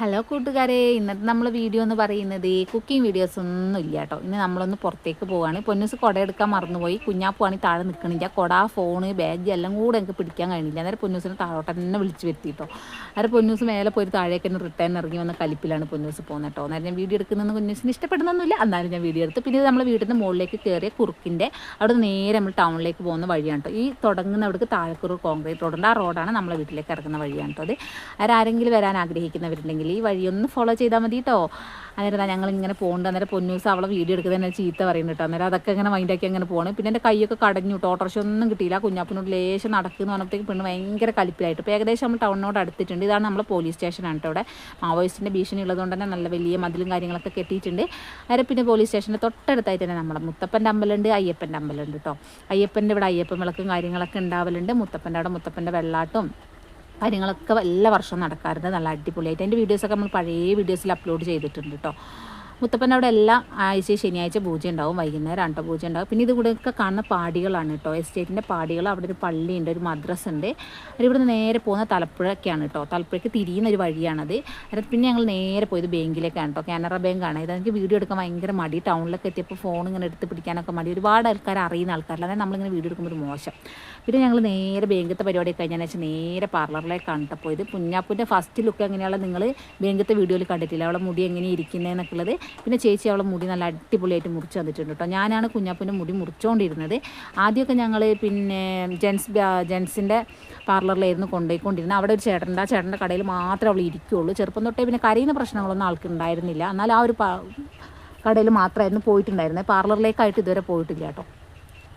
Hello കൂട്ടുകാരെ ഇന്നത്തെ നമ്മൾ വീഡിയോ എന്ന് പറയുന്നത് കുക്കിംഗ് വീഡിയോസ് ഒന്നും ഇല്ല കേട്ടോ ഇന്ന് നമ്മളൊന്ന് പുറത്തേക്ക് പോവുകയാണ് പൊന്നൂസ് കുട എടുക്കാൻ മറന്നുപോയി. കുഞ്ഞാപ്പുവാണെങ്കിൽ താഴെ നിൽക്കണില്ല. കുട ഫോണ് ബാഗ് എല്ലാം കൂടെ എനിക്ക് പിടിക്കാൻ കഴിഞ്ഞില്ല. അന്നേരം പൊന്നൂസിനെ താഴോട്ട് തന്നെ വിളിച്ച് വരുത്തി കേട്ടോ അന്നേരം പൊന്നൂസ് മേലെ പോയി താഴേക്ക് തന്നെ റിട്ടേൺ ഇറങ്ങി വന്ന കലിപ്പിലാണ് പൊന്നൂസ് പോകുന്നത് കേട്ടോ അന്നേരം ഞാൻ വീഡിയോ എടുക്കുന്നതെന്ന് പൊന്നൂസിന് ഇഷ്ടപ്പെടുന്നൊന്നുമില്ല. എന്നാലും ഞാൻ വീഡിയോ എടുത്ത് പിന്നെ നമ്മൾ വീട്ടിൽ നിന്ന് മുകളിലേക്ക് കയറിയ കുറുക്കിന്റെ അവിടെ നേരെ നമ്മൾ ടൗണിലേക്ക് പോകുന്ന വഴിയാണ് കേട്ടോ ഈ തുടങ്ങുന്ന അവിടേക്ക് താഴെക്കുറു കോൺക്രീറ്റ് റോഡുണ്ട് ആ റോഡാണ് നമ്മളെ വീട്ടിലേക്ക് ഇറങ്ങുന്ന വഴിയാണ് കേട്ടോ അത് ആരെങ്കിലും വരാൻ ആഗ്രഹിക്കുന്നവരുണ്ടെങ്കിൽ ഈ വഴിയൊന്ന് ഫോളോ ചെയ്താൽ മതി കേട്ടോ അന്നേരം ഞങ്ങൾ ഇങ്ങനെ പോകുന്നുണ്ട് അന്നേരം പൊന്നൂസ് അവളെ വീഡിയോ എടുക്കുന്നതിന് ചീത്ത പറയുന്നുണ്ട് കേട്ടോ അന്നേരം അതൊക്കെ ഇങ്ങനെ മൈൻഡാക്കി അങ്ങനെ പോകണം പിന്നെ എന്റെ കൈയൊക്കെ കടഞ്ഞു കേട്ടോ ഓട്ടോറിക്ഷ ഒന്നും കിട്ടിയില്ല. കുഞ്ഞാപ്പിനോട് ലേശം നടക്കുന്നു പറഞ്ഞപ്പോഴത്തേക്ക് പെണ്ണ് ഭയങ്കര കലിപ്പിലായിട്ട് ഇപ്പോൾ ഏകദേശം നമ്മൾ ടൗണിനോട് അടുത്തിട്ടുണ്ട്. ഇതാണ് നമ്മൾ പോലീസ് സ്റ്റേഷനാണ് കേട്ടോ അവിടെ. മാവോയിസ്റ്റിന്റെ ഭീഷണി ഉള്ളതുകൊണ്ട് തന്നെ നല്ല വലിയ മതിലും കാര്യങ്ങളൊക്കെ കെട്ടിയിട്ടുണ്ട്. അന്നേരം പിന്നെ പോലീസ് സ്റ്റേഷന്റെ തൊട്ടടുത്തായിട്ട് തന്നെ നമ്മുടെ മുത്തപ്പന്റെ അമ്പലമുണ്ട് അയ്യപ്പന്റെ അമ്പലമുണ്ട് കേട്ടോ അയ്യപ്പന്റെ ഇവിടെ അയ്യപ്പൻ വിളക്കും കാര്യങ്ങളൊക്കെ ഉണ്ടാവലുണ്ട്. മുത്തപ്പന്റെ അവിടെ മുത്തപ്പന്റെ വെള്ളാട്ടും കാര്യങ്ങളൊക്കെ എല്ലാ വർഷവും നടക്കാറുണ്ട്. നല്ല അടിപൊളിയായിട്ട്. എന്റെ വീഡിയോസൊക്കെ നമ്മൾ പഴയ വീഡിയോസിൽ അപ്ലോഡ് ചെയ്തിട്ടുണ്ട് കേട്ടോ മുത്തപ്പന്റെ അവിടെ എല്ലാം ആഴ്ച ശനിയാഴ്ച പൂജ ഉണ്ടാവും വൈകുന്നേരം ആണ്ടോ പൂജ ഉണ്ടാവും പിന്നെ ഇത് കൂടെയൊക്കെ കാണുന്ന പാടികളാണ് കേട്ടോ. എസ്റ്റേറ്റിന്റെ പാടികൾ അവിടെ ഒരു പള്ളിയുണ്ട് ഒരു മദ്രസ ഉണ്ട് ഇവിടുന്ന് നേരെ പോകുന്ന തലപ്പുഴക്കാണ് കേട്ടോ. തലപ്പുഴയ്ക്ക് തിരിയുന്ന ഒരു വഴിയാണത്. പിന്നെ ഞങ്ങൾ നേരെ പോയത് ബാങ്കിലേക്കാണ് കേട്ടോ. കാനറ ബാങ്കാണ്. ഇത് എനിക്ക് വീഡിയോ എടുക്കാൻ ഭയങ്കര മടി. ടൗണിലൊക്കെ എത്തിയപ്പോൾ ഫോൺ ഇങ്ങനെ എടുത്ത് പിടിക്കാനൊക്കെ മടി. ഒരുപാട് ആൾക്കാർ അറിയുന്ന ആൾക്കാരില്ല. അതായത് നമ്മളിങ്ങനെ വീഡിയോ എടുക്കുമ്പോൾ ഒരു മോശം. പിന്നെ ഞങ്ങൾ നേരെ ബാങ്കത്തെ പരിപാടി കഴിഞ്ഞാൽ വെച്ചാൽ നേരെ പാർലറിലേക്കാണ് കേട്ടോ പോയത്. കുഞ്ഞാപ്പൂന്റെ ഫസ്റ്റ് ലുക്ക് എങ്ങനെയുള്ള നിങ്ങൾ ബാങ്കത്തെ വീഡിയോയിൽ കണ്ടിട്ടില്ല. അവളെ മുടി എങ്ങനെ ഇരിക്കുന്നതെന്നൊക്കെ ഉള്ളത്. പിന്നെ ചേച്ചി അവളെ മുടി നല്ല അടിപൊളിയായിട്ട് മുറിച്ച് തന്നിട്ടുണ്ട് കേട്ടോ. ഞാനാണ് കുഞ്ഞാപ്പന്റെ മുടി മുറിച്ചുകൊണ്ടിരുന്നത് ആദ്യമൊക്കെ ഞങ്ങൾ പിന്നെ ജെൻസ് ജെൻസിന്റെ പാർലറിലായിരുന്നു കൊണ്ടുപോയിക്കൊണ്ടിരുന്നത്. അവിടെ ഒരു ചേട്ടന്റെ ആ ചേട്ടന്റെ കടയിൽ മാത്രമേ അവൾ ഇരിക്കുകയുള്ളൂ ചെറുപ്പം തൊട്ടേ പിന്നെ കരയുന്ന പ്രശ്നങ്ങളൊന്നും ആൾക്ക് ഉണ്ടായിരുന്നില്ല. എന്നാൽ ആ ഒരു കടയിൽ മാത്രമായിരുന്നു പോയിട്ടുണ്ടായിരുന്നത്. പാർലറിലേക്കായിട്ട് ഇതുവരെ പോയിട്ടില്ല കേട്ടോ.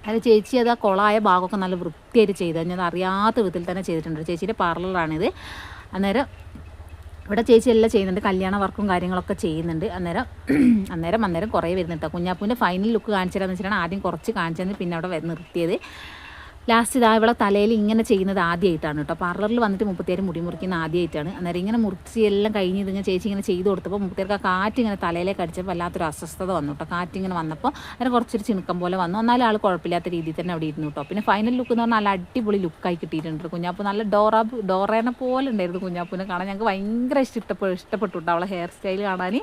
അത് ചേച്ചി അത് ആ കുളമായ ഭാഗമൊക്കെ നല്ല വൃത്തിയായിട്ട് ചെയ്ത്. ഞാൻ അറിയാത്ത വിധത്തിൽ തന്നെ ചെയ്തിട്ടുണ്ട്. ചേച്ചിയുടെ പാർലറാണിത് അന്നേരം ഇവിടെ ചേച്ചി എല്ലാം ചെയ്യുന്നുണ്ട്. കല്യാണ വർക്കും കാര്യങ്ങളൊക്കെ ചെയ്യുന്നുണ്ട്. അന്നേരം അന്നേരം അന്നേരം കുറേ വരുന്നുണ്ട് കുഞ്ഞാപ്പൂവിന്റെ ഫൈനൽ ലുക്ക് കാണിച്ചു വെച്ചിട്ടാണ് ആദ്യം കുറച്ച് കാണിച്ചതെന്ന് പിന്നെ അവിടെ നിർത്തിയത്. ലാസ്റ്റ് ഇതാ ഇവളെ തലയിൽ ഇങ്ങനെ ചെയ്യുന്നത് ആദ്യമായിട്ടാണ് കേട്ടോ. പാർലറിൽ വന്നിട്ട് മുപ്പത്തേര് മുടി മുറിക്കുന്ന ആദ്യമായിട്ടാണ് അന്നേരം ഇങ്ങനെ മുറിച്ച് എല്ലാം കഴിഞ്ഞ് ഇതിങ്ങനെ ചേച്ചി ഇങ്ങനെ ചെയ്ത് കൊടുത്തപ്പോൾ മുപ്പത്തേർക്ക് ആ കാറ്റ് ഇങ്ങനെ തലയിലേക്ക് അടിച്ചപ്പോൾ വല്ലാത്തൊരു അസ്വസ്ഥത വന്നു കേട്ടോ. കാറ്റ് ഇങ്ങനെ വന്നപ്പോൾ അതിന് കുറച്ചൊരു ചിണുക്കം പോലെ വന്നു. എന്നാലും ആൾ കുഴപ്പമില്ലാത്ത രീതിയിൽ തന്നെ അവിടെ ഇരുന്നു കേട്ടോ. പിന്നെ ഫൈനൽ ലുക്ക് എന്ന് പറഞ്ഞാൽ നല്ല അടിപൊളി ലുക്കായി കിട്ടിയിട്ടുണ്ട്. കുഞ്ഞാപ്പ് നല്ല ഡോറ ഡോറേനെ പോലെ ഉണ്ടായിരുന്നു കുഞ്ഞാപ്പൂനെ കാണാൻ. ഞങ്ങൾക്ക് ഭയങ്കര ഇഷ്ടപ്പെട്ടു ഇഷ്ടപ്പെട്ടു കേട്ടോ അവളെ ഹെയർ സ്റ്റൈൽ കാണാൻ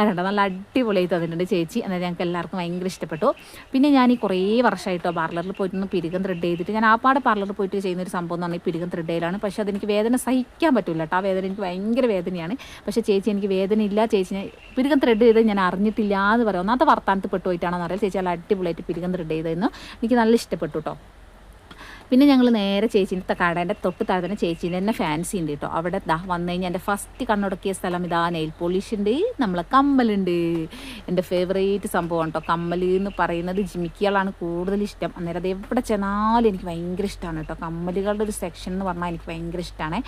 അതുണ്ട് നല്ല അടിപൊളിയായി തന്നിട്ടുണ്ട് ചേച്ചി. എന്നാൽ ഞങ്ങൾക്ക് എല്ലാവർക്കും ഭയങ്കര ഇഷ്ടപ്പെട്ടു. പിന്നെ ഞാൻ ഈ കുറേ വർഷമായിട്ടോ പാർലറിൽ പോയിട്ടൊന്ന് പിരികം ത്രെഡ് ചെയ്തിട്ട് ഞാൻ ആ പാട് പാർലറിൽ പോയിട്ട് ചെയ്യുന്ന ഒരു സംഭവം എന്ന് പറഞ്ഞാൽ പിരികം ത്രെഡ് ചെയ്യലാണ്. പക്ഷേ അതെനിക്ക് വേദന സഹിക്കാൻ പറ്റില്ല കേട്ടോ. ആ വേദന എനിക്ക് ഭയങ്കര വേദനയാണ്. പക്ഷേ ചേച്ചി എനിക്ക് വേദന ഇല്ല. ചേച്ചി പിരികം ത്രെഡ് ചെയ്ത് ഞാൻ അറിഞ്ഞിട്ടില്ല എന്ന് പറയാം. ഒന്നാമത്തെ വർത്താനത്ത് പെട്ടു പോയിട്ടാണെന്ന് അറിയാം ചേച്ചി നല്ല അടിപൊളിയായിട്ട് പിരികം ത്രെഡ് ചെയ്തതെന്ന് എനിക്ക് നല്ല ഇഷ്ടപ്പെട്ടു കേട്ടോ. പിന്നെ ഞങ്ങൾ നേരെ ചേച്ചീന്റെ കടേന്റെ തൊട്ട് താഴെ തന്നെ ചേച്ചീന്റെ തന്നെ ഫാൻസി ഉണ്ട് കേട്ടോ അവിടെ ദാ വന്നു കഴിഞ്ഞാൽ എന്റെ ഫസ്റ്റ് കണ്ണുടക്കിയ സ്ഥലം ഇതാ നെയിൽ പോളിഷ് ഉണ്ട് നമ്മളെ കമ്മലുണ്ട് എന്റെ ഫേവറേറ്റ് സംഭവം കേട്ടോ കമ്മൽ എന്ന് പറയുന്നത് ജിമിക്കികളാണ് കൂടുതൽ ഇഷ്ടം. അന്നേരം അത് എവിടെ ചെന്നാലും എനിക്ക് ഭയങ്കര ഇഷ്ടമാണ് കേട്ടോ കമ്മലുകളുടെ ഒരു സെക്ഷൻ എന്ന് പറഞ്ഞാൽ എനിക്ക് ഭയങ്കര ഇഷ്ടമാണ്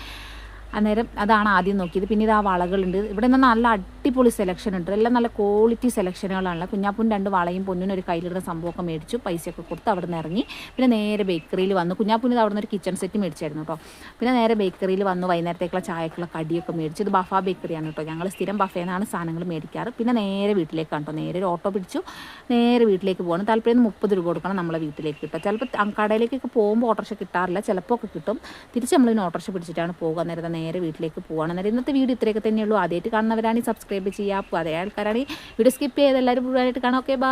അന്നേരം അതാണ് ആദ്യം നോക്കിയത്. പിന്നെ ഇത് ആ വളകളുണ്ട്. ഇവിടെ നിന്ന് നല്ല അടിപൊളി സെലക്ഷൻ ഉണ്ട്. എല്ലാം നല്ല ക്വാളിറ്റി സെലക്ഷനുകളാണ് കുഞ്ഞാപ്പൂൻ രണ്ട് വളയും പൊന്നിനും ഒരു കയ്യിലിടുന്ന സംഭവമൊക്കെ മേടിച്ചു. പൈസയൊക്കെ കൊടുത്ത് അവിടെ നിന്ന് ഇറങ്ങി. പിന്നെ നേരെ ബേക്കറിയിൽ വന്നു. കുഞ്ഞാപ്പൂന് അവിടെ നിന്ന് ഒരു കിച്ചൺ സെറ്റ് മേടിച്ചായിരുന്നു കേട്ടോ പിന്നെ നേരെ ബേക്കറിയിൽ വന്നു. വൈകുന്നേരത്തേക്കുള്ള ചായക്കുള്ള കടിയൊക്കെ മേടിച്ചു. ഇത് ബഫ ബേക്കറിയാണ് കേട്ടോ ഞങ്ങൾ സ്ഥിരം ബഫേന്നാണ് സാധനങ്ങൾ മേടിക്കാറ്. പിന്നെ നേരെ വീട്ടിലേക്കാണ് കേട്ടോ നേരെ ഒരു ഓട്ടോ പിടിച്ചു. നേരെ വീട്ടിലേക്ക് പോകണം താല്പര്യം മുപ്പത് രൂപ കൊടുക്കണം നമ്മളെ വീട്ടിലേക്ക് കിട്ടുക ചിലപ്പോൾ കടയിലേക്കൊക്കെ പോകുമ്പോൾ ഓട്ടോറിക്ഷ കിട്ടാറില്ല. ചിലപ്പോൾ ഒക്കെ കിട്ടും. തിരിച്ച് നമ്മളിന് ഓട്ടോറിക്ഷ പിടിച്ചിട്ടാണ് പോകുക നേരത്തെ നേരെ വീട്ടിലേക്ക് പോകണം അന്നേരം ഇന്നത്തെ വീഡിയോ ഇത്രയൊക്കെ തന്നെയുള്ളൂ. ആദ്യമായിട്ട് കാണുന്നവരാണെങ്കിൽ സബ്സ്ക്രൈബ് ചെയ്യുക. അതേ ആൾക്കാരാണെങ്കിൽ വീഡിയോ സ്കിപ്പ് ചെയ്ത് എല്ലാവരും മുഴുവനായിട്ട് കാണാം. ഓക്കെ ബാ